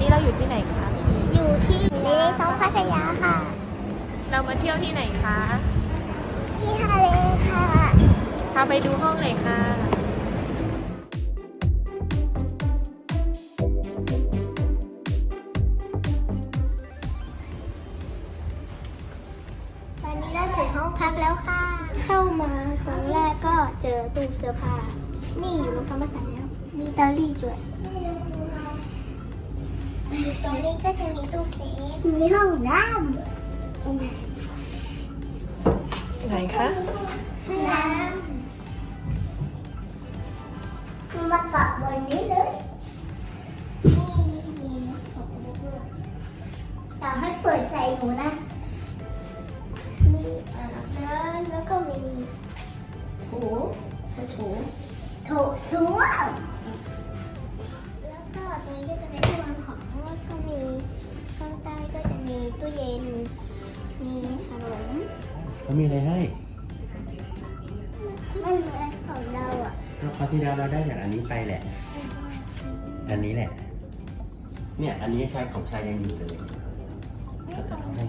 นี้เราอยู่ที่ไหนคะพี่นีอยู่ที่เลท้องพัทยาค่ะ เรามาเที่ยวที่ไหนคะ ที่ทะเลค่ะ พาไปดูห้องหน่อยค่ะ ตอนนี้เราถึงห้องพักแล้วค่ะ เข้ามาครั้งแรกก็เจอตู้เสื้อผ้า นี่อยู่ลงทำมาใส่แล้ว มีเตารีดด้วย ตรงนี้ก็จะมีตู้เซฟ มีห้องน้ำไหนคะน้ำมาเกาะบนนี้เลยนี่มีสองลูกด้วยแต่ให้เปิดใส่หนูนะ มีอ่างน้ำแล้วก็มีโถโถโถ เขามีอะไรให้มันเหมือนของเราอะแล้วคราวที่แล้วเราได้จากอันนี้ไปแหละ อันนี้แหละ เนี่ยอันนี้ใช้ของชายยังอยู่เลยก็จะเอาให้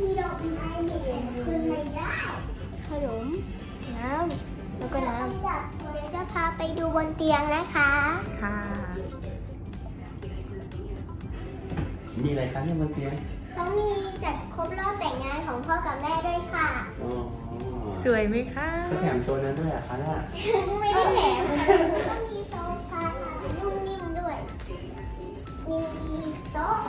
มีดอกไม้มีคืออะไรได้ขนมน้ำแล้วก็น้ำเดี๋ยวจะพาไปดูบนเตียงนะคะ ค่ะ มีอะไรคะเนี่ยบนเตียง เขามีจัดครบรอบแต่งงานของพ่อกับแม่ด้วยค่ะ อ๋อสวยไหมคะ ก็แถมตัวนั้นด้วยอะคะน่ะไม่ได้แถมก็มีโซฟานุ่มนิ่มด้วย มีโต๊ะ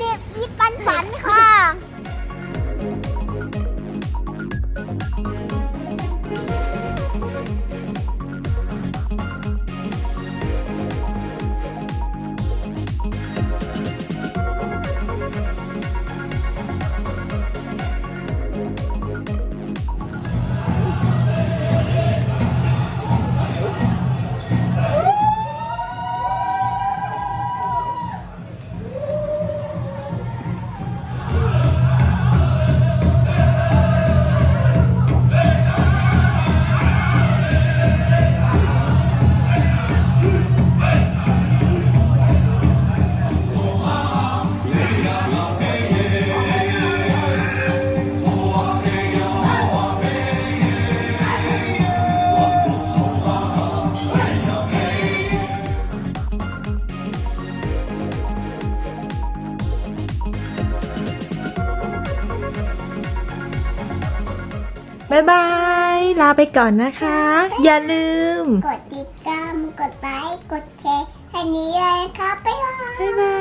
มีเบ๊ายบาย ลาไปก่อนนะคะ อย่าลืม กดติดตาม กดไลค์ กดแชร์แค่นี้เลยครับบ๊ายบาย บ๊ายบาย